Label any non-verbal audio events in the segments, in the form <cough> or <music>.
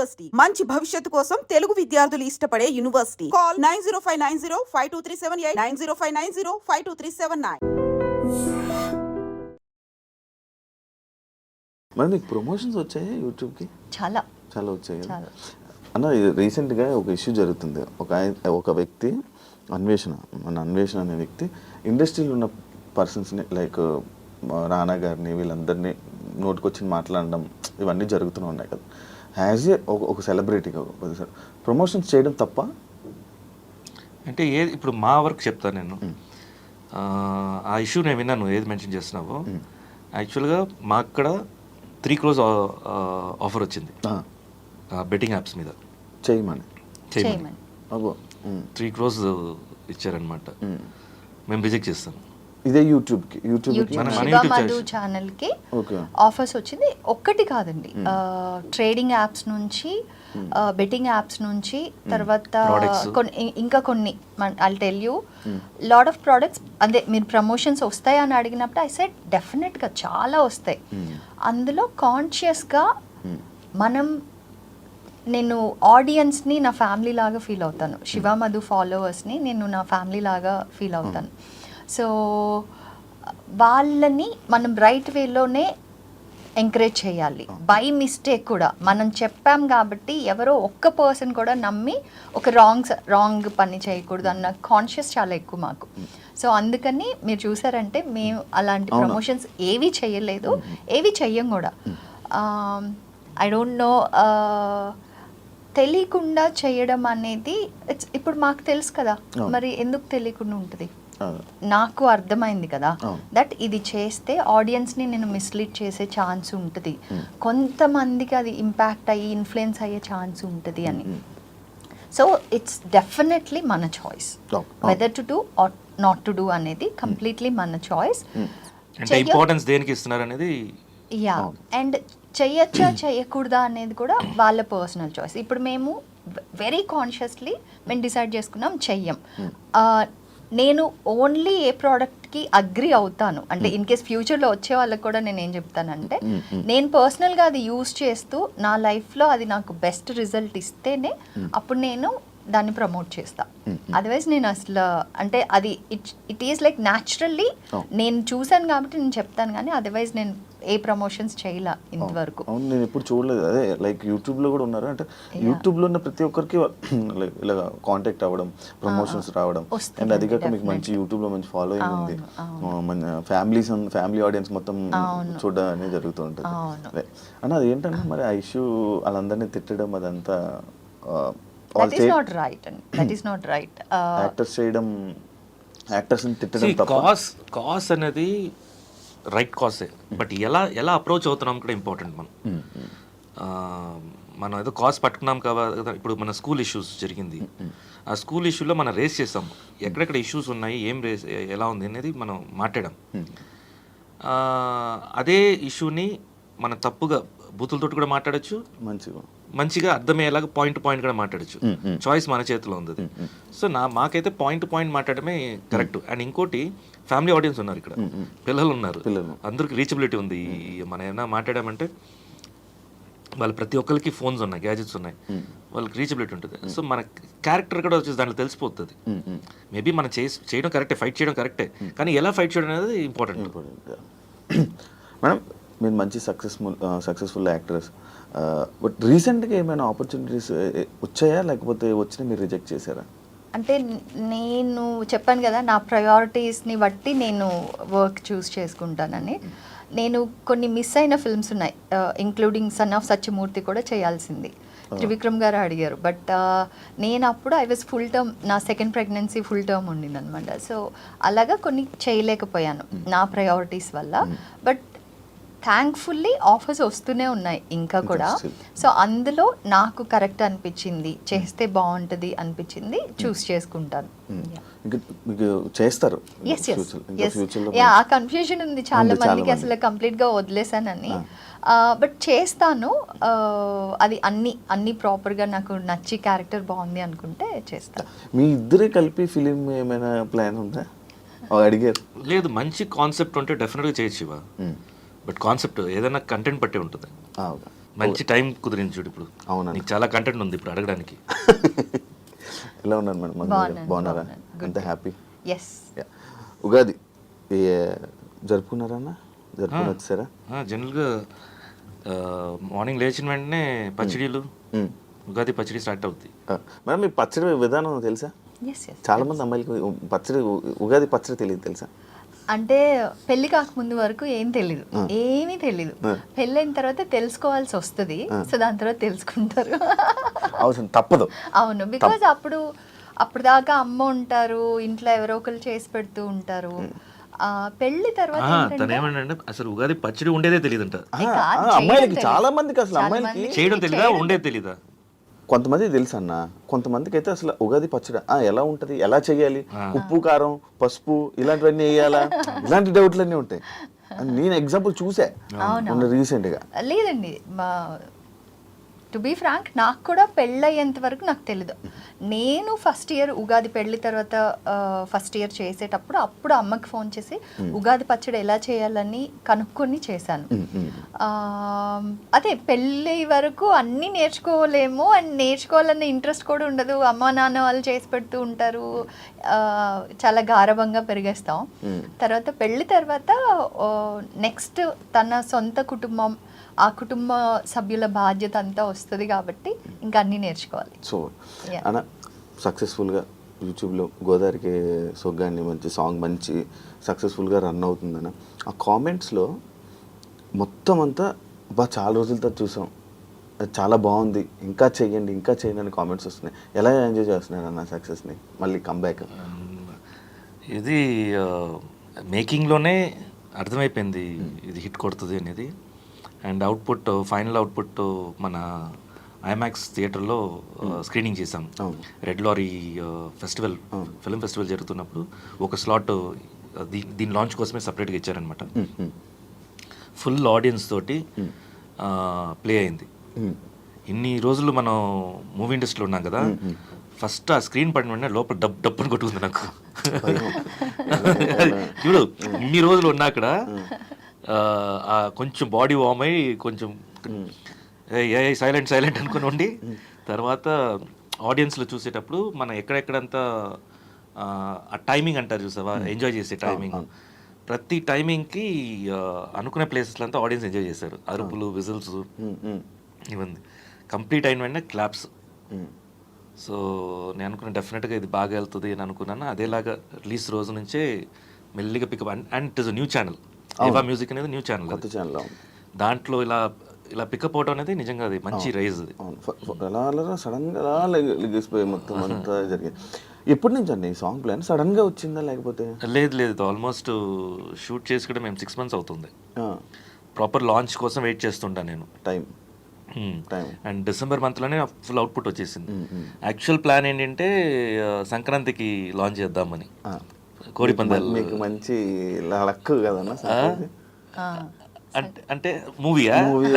University. మంచి భవిష్యత్తు కోసం తెలుగు విద్యార్థులు ఇష్టపడే university. Call nine zero five nine zero five two three seven eight nine zero five nine zero five two three seven nine. మరి మీకు promotions వచ్చాయి యూట్యూబ్కి? చాలా. చాలా వచ్చాయి? అన్న రీసెంట్గా ఒక ఇష్యూ జరుగుతుంది. ఒక ఒక వ్యక్తి అన్వేషణ మన అన్వేషణ అనే వ్యక్తి ఇండస్ట్రీలో ఉన్న పర్సన్స్ని లైక్ రానా గారిని వీళ్ళందరినీ నోటుకొచ్చి మాట్లాడడం ఇవన్నీ జరుగుతూనే ఉన్నాయి కదా. యాజ్ ఏ ఒక ఒక సెలబ్రిటీగా ప్రమోషన్స్ చేయడం తప్ప? అంటే ఏది ఇప్పుడు మా వర్క్ చెప్తాను నేను. ఆ, ఆ ఇష్యూ నేను విన్నాను ఏది మెన్షన్ చేస్తున్నావో. యాక్చువల్గా మా అక్కడ త్రీ క్రోజ్ ఆఫర్ వచ్చింది. ఆ, బెట్టింగ్ యాప్స్ మీద. చేయమని. చేయమని. త్రీ క్రోజ్ ఇచ్చారనమాట. మేము. రిజెక్ట్ చేస్తాం. ఇదే యూట్యూబ్ మన- మన శివ యూట్యూబ్ మధు ఛానల్. ఛానల్కి ఓకే ఆఫర్స్ వచ్చింది. ఒక్కటి కాదండి. ట్రేడింగ్ యాప్స్ నుంచి బెట్టింగ్ యాప్స్ నుంచి తర్వాత Products. కొన్ని ఇంకా కొన్ని I tell you lot of products అదే మీరు ప్రమోషన్స్ వస్తాయా అని అడిగినప్పుడు ఐ సెట్ డెఫినెట్గా చాలా వస్తాయి. అందులో కాన్షియస్గా మనం నేను ఆడియన్స్ని నా ఫ్యామిలీ లాగా ఫీల్ అవుతాను. శివ మధు ఫాలోవర్స్ని నేను నా ఫ్యామిలీ లాగా ఫీల్ అవుతాను. సో వాళ్ళని మనం రైట్ వేలోనే ఎంకరేజ్ చేయాలి. బై మిస్టేక్ కూడా. మనం చెప్పాం కాబట్టి ఎవరో ఒక్క పర్సన్ కూడా నమ్మి ఒక రాంగ్ రాంగ్ పని చేయకూడదు అన్న కాన్షియస్ చాలా ఎక్కువ మాకు. సో అందుకని మీరు చూసారంటే మేము అలాంటి? ప్రమోషన్స్ ఏవి చేయలేదు. ఏవి చెయ్యం కూడా. ఐ డోంట్ నో తెలియకుండా చేయడం అనేది ఇప్పుడు మాకు తెలుసు కదా. మరి ఎందుకు తెలియకుండా ఉంటుంది? నాకు అర్థమైంది కదా. దట్ ఇది చేస్తే ఆడియన్స్ని నేను మిస్లీడ్ చేసే ఛాన్స్ ఉంటుంది. కొంతమందికి అది ఇంపాక్ట్ అయ్యి ఇన్ఫ్లుయెన్స్ అయ్యే ఛాన్స్ ఉంటుంది అని. సో ఇట్స్ డెఫినెట్లీ మన choice. Whether to do or not to do అనేది కంప్లీట్లీ మన చాయిస్ ఇంపార్టెన్స్ దేనికి ఇస్తున్నారు అనేది యా అండ్ చెయ్యొచ్చా చేయకూడదా అనేది కూడా వాళ్ళ పర్సనల్ చాయిస్ ఇప్పుడు మేము వెరీ కాన్షియస్లీ మేము డిసైడ్ చేసుకున్నాం చెయ్యం. ఆ, నేను ఓన్లీ ఏ ప్రోడక్ట్కి అగ్రి అవుతాను. అంటే ఇన్ కేస్ ఫ్యూచర్లో వచ్చే వాళ్ళకి కూడా నేను ఏం చెప్తానంటే నేను పర్సనల్గా అది యూస్ చేస్తూ నా లైఫ్లో అది నాకు బెస్ట్ రిజల్ట్ ఇస్తేనే అప్పుడు నేను దాన్ని ప్రమోట్ చేస్తా. అదర్వైజ్ నేను అసలు అంటే అది it it is like naturally. నేను చూశాను కాబట్టి నేను చెప్తాను కానీ అదర్వైజ్ నేను ఏ ప్రమోషన్స్ చేయలే ఇంతవరకు అవును నేను ఎప్పుడు చూడలేదు అదే లైక్ యూట్యూబ్లో కూడా ఉన్నారు అంటే. యూట్యూబ్లో ఉన్న ప్రతి ఒక్కరికి <clears throat> ఇలా కాంటాక్ట్ అవ్వడం ప్రమోషన్స్ రావడం అండ్ అది కాక మీకు మంచి. యూట్యూబ్లో మంచి ఫాలోయింగ్ ఉంది మన ఫ్యామిలీస్ ఫ్యామిలీ ఆడియన్స్ మొత్తం. చూడడం అనేది జరుగుతూ ఉంటుంది. అదే. అన్న అది ఏంటంటే మరి ఆ ఇష్యూ వాళ్ళందరినీ తిట్టడం అదంతా that is not right and that is not right actors చేయడం యాక్టర్స్ తిట్టడం తప్ప కాస్ కాస్ అనేది రైట్ కాసే బట్ ఎలా ఎలా అప్రోచ్ అవుతున్నాం కూడా ఇంపార్టెంట్ మనం. మనం ఏదో కాస్ పట్టుకున్నాం కదా ఇప్పుడు మన స్కూల్ ఇష్యూస్ జరిగింది. ఆ స్కూల్ ఇష్యూలో మనం రేస్ చేసాం. ఎక్కడెక్కడ ఇష్యూస్ ఉన్నాయి ఏం రేస్ ఎలా ఉంది అనేది మనం మాట్లాడాం. అదే ఇష్యూని మనం తప్పుగా బూతులతో కూడా మాట్లాడచ్చు. మంచిగా. మంచిగా అర్థమయ్యేలాగా పాయింట్ పాయింట్ కూడా మాట్లాడచ్చు. చాయిస్ మన చేతిలో ఉంది. సో నా మాకైతే పాయింట్ పాయింట్ మాట్లాడమే కరెక్ట్ అండ్ ఇంకోటి ఫ్యామిలీ ఆడియన్స్ ఉన్నారు ఇక్కడ. పిల్లలు ఉన్నారు. అందరికి రీచబిలిటీ ఉంది. మనం ఏమైనా మాట్లాడామంటే వాళ్ళు ప్రతి ఒక్కరికి ఫోన్స్ ఉన్నాయి గ్యాజెట్స్ ఉన్నాయి. వాళ్ళకి రీచబిలిటీ ఉంటుంది. సో మన క్యారెక్టర్ కూడా వచ్చేసి దాంట్లో తెలిసిపోతుంది. మేబీ మనం చేసి చేయడం కరెక్టే ఫైట్ చేయడం కరెక్టే కానీ ఎలా ఫైట్ చేయడం అనేది ఇంపార్టెంట్ మేడం <clears throat> మీరు మంచి సక్సెస్ఫుల్ సక్సెస్ఫుల్ యాక్టర్స్ బట్ రీసెంట్గా ఏమైనా ఆపర్చునిటీస్ వచ్చాయా? లేకపోతే వచ్చినా మీరు రిజెక్ట్ చేశారా? అంటే నేను చెప్పాను కదా నా ప్రయారిటీస్ని బట్టి నేను వర్క్ చూస్ చేసుకుంటానని. నేను కొన్ని మిస్ అయిన ఫిల్మ్స్ ఉన్నాయి. ఇంక్లూడింగ్ సన్ ఆఫ్ సత్యమూర్తి కూడా చేయాల్సింది. త్రివిక్రమ్ గారు అడిగారు. బట్ నేను అప్పుడు ఐ వాజ్ ఫుల్ టర్మ్ నా సెకండ్ ప్రెగ్నెన్సీ ఫుల్ టర్మ్ ఉండింది అనమాట సో అలాగా కొన్ని చేయలేకపోయాను నా ప్రయారిటీస్ వల్ల. బట్ థ్యాంక్ఫుల్లీ ఆఫర్స్ వస్తూనే ఉన్నాయి ఇంకా కూడా. సో అందులో నాకు కరెక్ట్ అనిపించింది చేస్తే బాగుంటుంది అనిపించింది చూస్ చేసుకుంటాను. ఇంకా మీకు చేస్తారు? ఆ కన్ఫ్యూజన్ ఉంది చాలా మందికి మంది. అసలు కంప్లీట్గా వదిలేసానని బట్ చేస్తాను ఆ, అది అన్ని అన్ని ప్రాపర్గా నాకు నచ్చి క్యారెక్టర్ బాగుంది అనుకుంటే చేస్తాను. మీ ఇద్దరే కలిపి ఫిలిం ఏమైనా ప్లాన్ ఉందా? అడిగారు. లేదు మంచి కాన్సెప్ట్ ఉంటే డెఫినెట్గా చేయొచ్చు. బట్ కాన్సెప్ట్ ఏదైనా కంటెంట్ బట్టే ఉంటుంది. మంచి టైం కుదిరింది చూడు ఇప్పుడు. అవునండి. నీకు చాలా కంటెంట్ ఉంది ఇప్పుడు అడగడానికి. <laughs> ఎలా ఉన్నారు మేడం? బాగున్నారా. అంత హ్యాపీ ఎస్ ఉగాది ఏ- జరుపుకున్నారన్నా జరుపుకుని వచ్చారా? జనరల్గా మార్నింగ్ లేచిన వెంటనే పచ్చడిలు. ఉగాది పచ్చడి స్టార్ట్ అవుద్ది. ఆ, మేడం మీ పచ్చడి విధానం తెలుసా? చాలా మంది అమ్మాయిలకి పచ్చడి ఉగాది పచ్చడి తెలియదు తెలుసా? అంటే పెళ్ళి కాకముందు వరకు ఏం తెలీదు. ఏమీ తెలీదు. పెళ్ళైన తర్వాత తెలుసుకోవాల్సి వస్తుంది. సో దాని తర్వాత తెలుసుకుంటారు. అవసరం తప్పదు. అవును. బికాజ్ అప్పుడు అప్పుడు దాకా అమ్మ ఉంటారు ఇంట్లో ఎవరో ఒకరు చేసి పెడుతూ ఉంటారు. ఆ పెళ్ళి తర్వాత అసలు ఉగాది పచ్చడి ఉండేదే ఆ, చేయడం అమ్మాయిలకి. చాలా మందికి అసలు అమ్మాయిలకి చేయడం తెలీదా? ఉండేది తెలీదా? కొంతమంది తెలుసు అన్న కొంతమందికి అయితే అసలు ఉగాది పచ్చడి ఆ, ఎలా ఉంటది? ఎలా చేయాలి? ఉప్పు కారం పసుపు ఇలాంటివన్నీ వేయాలా? ఇలాంటి డౌట్లన్నీ ఉంటాయి. <laughs> నేను ఎగ్జాంపుల్ చూసా. మొన్న రీసెంట్గా. లేదండి. మా టు బీ ఫ్రాంక్ నాకు కూడా పెళ్ళయ్యేంత వరకు నాకు తెలీదు. నేను ఫస్ట్ ఇయర్ ఉగాది పెళ్ళి తర్వాత ఫస్ట్ ఇయర్ చేసేటప్పుడు అప్పుడు అమ్మకి ఫోన్ చేసి ఉగాది పచ్చడి ఎలా చేయాలని కనుక్కొని చేశాను. అదే పెళ్ళి వరకు అన్నీ నేర్చుకోలేము అండ్ నేర్చుకోవాలన్న ఇంట్రెస్ట్ కూడా ఉండదు. అమ్మ నాన్న వాళ్ళు చేసి పెడుతూ ఉంటారు. చాలా గారభంగా పెరిగేస్తాం. తర్వాత పెళ్ళి తర్వాత నెక్స్ట్ తన సొంత కుటుంబం ఆ కుటుంబ సభ్యుల బాధ్యత అంతా వస్తుంది కాబట్టి ఇంకా అన్నీ నేర్చుకోవాలి. సో. అన్న సక్సెస్ఫుల్గా యూట్యూబ్లో గోదావరికి సొగ్గాన్ని మంచి సాంగ్ మంచి సక్సెస్ఫుల్గా రన్ అవుతుందన్న ఆ కామెంట్స్లో మొత్తం అంతా బా చాలా రోజుల తర్వాత చూసాం. అది చాలా బాగుంది. ఇంకా చెయ్యండి ఇంకా చేయండి అని కామెంట్స్ వస్తున్నాయి. ఎలా ఎంజాయ్ చేస్తున్నారు అన్న సక్సెస్ని? మళ్ళీ కంబ్యాక్ ఇది మేకింగ్లోనే అర్థమైపోయింది. ఇది హిట్ కొడుతుంది అనేది. అండ్ అవుట్పుట్ ఫైనల్ అవుట్పుట్ మన ఐమాక్స్ థియేటర్లో స్క్రీనింగ్ అవును. Red lorry festival film festival జరుగుతున్నప్పుడు ఒక స్లాట్ దీని లాంచ్ కోసమే సపరేట్గా ఇచ్చారనమాట ఫుల్ ఆడియన్స్ తోటి ప్లే అయింది. ఇన్ని రోజులు మనం మూవీ ఇండస్ట్రీలో ఉన్నాం కదా ఫస్ట్ ఆ స్క్రీన్ పడిన వెంటనే లోపల డబ్ డబ్బుని కొట్టుకుంది నాకు. <laughs> చూడు ఇన్ని రోజులు ఉన్నా అక్కడ కొంచెం బాడీ వామ్ అయ్యి కొంచెం ఏ సైలెంట్ సైలెంట్ అనుకుని ఉండి తర్వాత ఆడియన్స్లో చూసేటప్పుడు మనం ఎక్కడెక్కడంతా ఆ, ఆ టైమింగ్ అంటారు చూసావా? ఎంజాయ్ చేసే టైమింగ్. ప్రతి టైమింగ్కి అనుకునే ప్లేసెస్లో అంతా ఆడియన్స్ ఎంజాయ్ చేశారు అరుపులు విజిల్స్ ఇవన్నీ. కంప్లీట్ అయిన వెంటనే క్లాప్స్. సో నేను అనుకున్న డెఫినెట్గా ఇది బాగా వెళ్తుంది అని అనుకున్నాను. అదేలాగా రిలీజ్ రోజు నుంచే మెల్లిగా pickup and it is new channel. Eva music అనేది న్యూ ఛానల్ కొత్త ఛానల్ దాంట్లో ఇలా ఇలా పికప్ అవడం అనేది నిజంగా అది మంచి రైజ్ అది. ఎలా అలా సడన్గా అలా లెగి- లెగిసిపోయి మొత్తం అంతా జరిగింది ఎప్పటి నుంచి అండి ఈ సాంగ్ ప్లాన్ సడన్గా వచ్చిందా లేకపోతే? లేదు లేదు. ఆల్మోస్ట్ షూట్ చేసి కూడా మేము సిక్స్ మంత్స్ అవుతుంది. ప్రాపర్ లాంచ్ కోసం వెయిట్ చేస్తుంటా నేను. టైం టైం అండ్ డిసెంబర్ మంత్లోనే ఫుల్ అవుట్పుట్ వచ్చేసింది. యాక్చువల్ ప్లాన్ ఏంటంటే ఆ, సంక్రాంతికి లాంచ్ చేద్దామని. కోడి పందాలు. మీకు మంచి లక్ కదన్న అంటే అంటే మూవీయా? మూవీ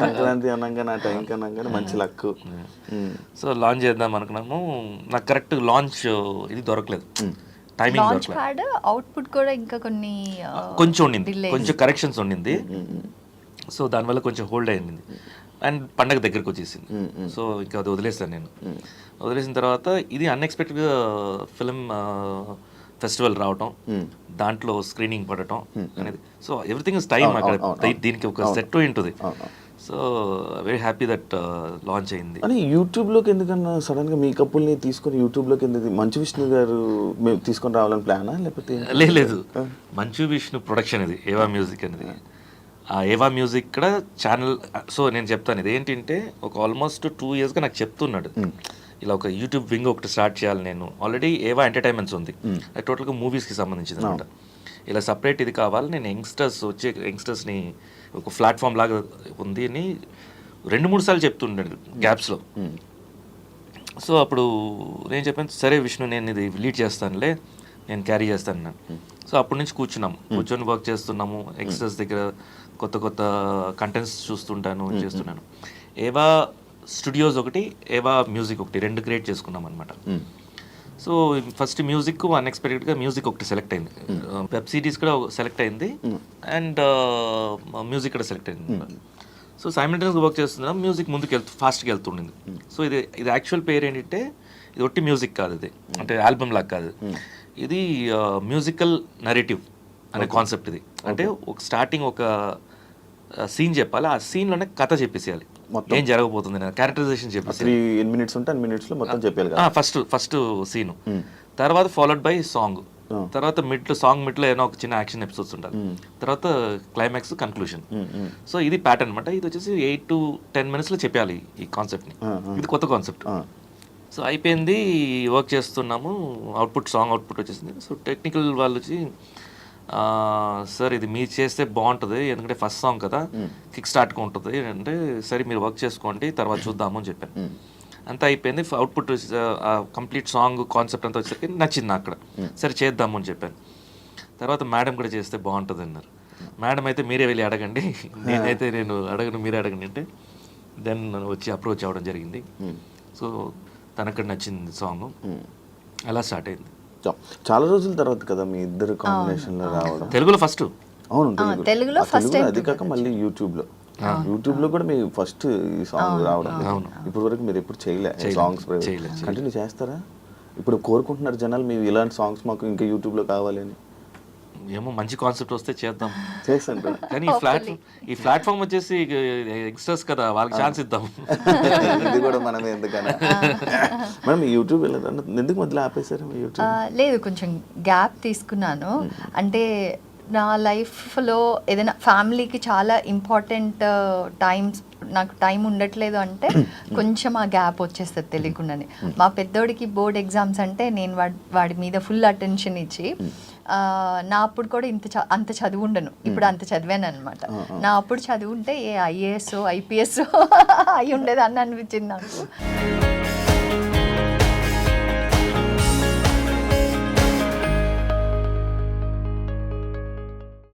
సంక్రాంతి అనగానే ఆ టైంకి అనగానే మంచి లక్ సో లాంచ్ చేద్దాం అనుకున్నాము. నాకు కరెక్ట్ లాంచ్ ఇది దొరకలేదు. టైమింగ్ లాంచ్ దొరకలేదు. అవుట్పుట్ కూడా ఇంకా కొన్ని కొంచెం ఉండింది. కొంచెం కరెక్షన్స్ ఉండింది. సో దానివల్ల కొంచెం హోల్డ్ అయింది. అండ్ పండగ దగ్గరకు వచ్చేసింది. సో ఇంకా అది వదిలేసాను నేను. వదిలేసిన తర్వాత ఇది అన్ఎక్స్పెక్టెడ్గా ఫిలిం ఫెస్టివల్ రావటం దాంట్లో స్క్రీనింగ్ పడటం అనేది. సో ఎవ్రీథింగ్ ఇస్ టైం అక్కడ. దీనికి ఒక సెట్ ఉంటుంది. So very happy that launch అయింది. అని యూట్యూబ్లోకి ఎందుకన్నా సడన్గా మీ కప్పుల్ని తీసుకొని యూట్యూబ్లోకి ఎందుకు మంచు విష్ణు గారు మేము తీసుకొని రావాలని ప్లానా లేకపోతే లేదు లేదు. మంచు విష్ణు ప్రొడక్షన్ ఇది ఏవా మ్యూజిక్ అనేది. ఆ ఏవా మ్యూజిక్ కూడా ఛానల్ సో నేను చెప్తాను. ఇది ఏంటంటే ఒక ఆల్మోస్ట్ టూ ఇయర్స్గా నాకు చెప్తున్నాడు. ఇలా ఒక యూట్యూబ్ వింగ్ ఒకటి స్టార్ట్ చేయాలి నేను. ఆల్రెడీ ఏవా ఎంటర్టైన్మెంట్స్ ఉంది. అది టోటల్గా మూవీస్కి సంబంధించింది అనమాట. ఇలా సపరేట్ ఇది కావాలి. నేను యంగ్స్టర్స్ వచ్చే యంగ్స్టర్స్ని ఒక ప్లాట్ఫామ్ లాగా ఉంది అని రెండు మూడు సార్లు చెప్తుండేది గ్యాప్స్లో సో అప్పుడు నేను చెప్పాను సరే విష్ణు నేను ఇది లీడ్ చేస్తానులే నేను క్యారీ చేస్తాను అన్నాను సో అప్పటి నుంచి కూర్చున్నాము. కూర్చొని వర్క్ చేస్తున్నాము. ఎక్స్ట్రాస్ దగ్గర కొత్త కొత్త కంటెంట్స్ చూస్తుంటాను చేస్తున్నాను. ఏవా స్టూడియోస్ ఒకటి ఏవా మ్యూజిక్ ఒకటి రెండు క్రియేట్ చేసుకున్నాం అనమాట సో ఫస్ట్ మ్యూజిక్ అన్ఎక్స్పెక్టెడ్గా మ్యూజిక్ ఒకటి సెలెక్ట్ అయింది. వెబ్ సిరీస్ కూడా సెలెక్ట్ అయింది. అండ్ మ్యూజిక్ కూడా సెలెక్ట్ అయింది సో సైమిల్టేనియస్గా వర్క్ చేస్తున్నాం. మ్యూజిక్ ముందుకు వెళ్తూ ఫాస్ట్గా వెళ్తుండింది. సో ఇది ఇది యాక్చువల్ పేరు ఏంటంటే ఇది ఒట్టి మ్యూజిక్ కాదు ఇది. అంటే ఆల్బమ్ లాగా కాదు. ఇది మ్యూజికల్ నరేటివ్ అనే కాన్సెప్ట్ ఇది. అంటే ఒక స్టార్టింగ్ ఒక సీన్ చెప్పాలి. ఆ సీన్లోనే కథ చెప్పేసేయాలి. మొత్తం. ఏం జరగబోతుంది క్యారెక్టరైజేషన్ చెప్పేసి. త్రీ మినిట్స్ ఉంటే అన్ని మినిట్స్లో మొత్తం చెప్పాలి ఫస్ట్ ఫస్ట్ సీను తర్వాత ఫాలోడ్ బై సాంగ్ Ah. తర్వాత మిడ్లో సాంగ్ మిడ్లో ఏదో ఒక చిన్న యాక్షన్ ఎపిసోడ్స్ ఉండాలి తర్వాత క్లైమాక్స్ కన్క్లూషన్ సో ఇది ప్యాటర్న్ అనమాట ఇది వచ్చేసి ఎయిట్ టు టెన్ మినిట్స్లో చెప్పాలి ఈ కాన్సెప్ట్ని Ah, ah. ఇది కొత్త కాన్సెప్ట్ సో అయిపోయింది. వర్క్ చేస్తున్నాము. అవుట్పుట్ సాంగ్ అవుట్పుట్ వచ్చేసింది. సో టెక్నికల్ వాళ్ళు వచ్చి "ఆ, సార్ ఇది మీరు చేస్తే బాగుంటుంది ఎందుకంటే ఫస్ట్ సాంగ్ కదా. కిక్ స్టార్ట్గా ఉంటుంది అంటే సరే మీరు వర్క్ చేసుకోండి తర్వాత చూద్దాము అని చెప్పాను అంతా అయిపోయింది అవుట్పుట్ కంప్లీట్ సాంగ్ కాన్సెప్ట్ అంతా వచ్చేసరికి నచ్చింది అక్కడ. సరే చేద్దాము అని చెప్పాను. తర్వాత మేడం కూడా చేస్తే బాగుంటుంది అన్నారు. మేడం అయితే మీరే వెళ్ళి అడగండి. <laughs> నేనైతే నేను అడగను మీరే అడగండి అంటే దెన్ వచ్చి అప్రోచ్ అవ్వడం జరిగింది. సో తనక్కడ నచ్చింది సాంగ్ అలా స్టార్ట్ అయింది. చాలా రోజుల తర్వాత కదా మీ ఇద్దరు కాంబినేషన్లో రావడం? తెలుగులో ఫస్ట్? అవును తెలుగు తెలుగులో. time అది కాక మళ్ళీ యూట్యూబ్లో యూట్యూబ్లో కూడా మీ ఫస్ట్ ఈ సాంగ్ రావడం ఇప్పటి వరకు మీరు ఎప్పుడు చేయలే సాంగ్స్ చేయలే, కంటిన్యూ చేస్తారా? ఇప్పుడు కోరుకుంటున్నారు జనాలు మీరు ఇలాంటి సాంగ్స్ మాకు ఇంకా యూట్యూబ్లో కావాలి అని. ఏమో మంచి కాన్సెప్ట్ వస్తే చేద్దాం. చేస్తుంటారు కానీ ఈ ప్లాట్ ఈ ప్లాట్ఫామ్ వచ్చేసి యంగ్స్టర్స్ కదా వాళ్ళకి ఛాన్స్ ఇద్దాం. ఇది కూడా మనమే ఎందుకన్నా మేడం యూట్యూబ్ ఎందుకు మధ్యలో ఆపేశారు లేదు కొంచెం గ్యాప్ తీసుకున్నాను. అంటే నా లైఫ్లో ఏదైనా ఫ్యామిలీకి చాలా ఇంపార్టెంట్ టైమ్స్ నాకు టైం ఉండట్లేదు అంటే కొంచెం ఆ గ్యాప్ వచ్చేస్తుంది తెలియకుండానే. మా పెద్దోడికి బోర్డ్ ఎగ్జామ్స్ అంటే నేను వాడి వాడి మీద ఫుల్ అటెన్షన్ ఇచ్చి నా అప్పుడు కూడా ఇంత చ- అంత చదువు ఉండను. ఇప్పుడు అంత చదివాను అనమాట నా అప్పుడు చదువు ఉంటే ఏ ఐఏఎస్ ఐపీఎస్ <laughs> అయి ఉండేది అని అనిపించింది నాకు.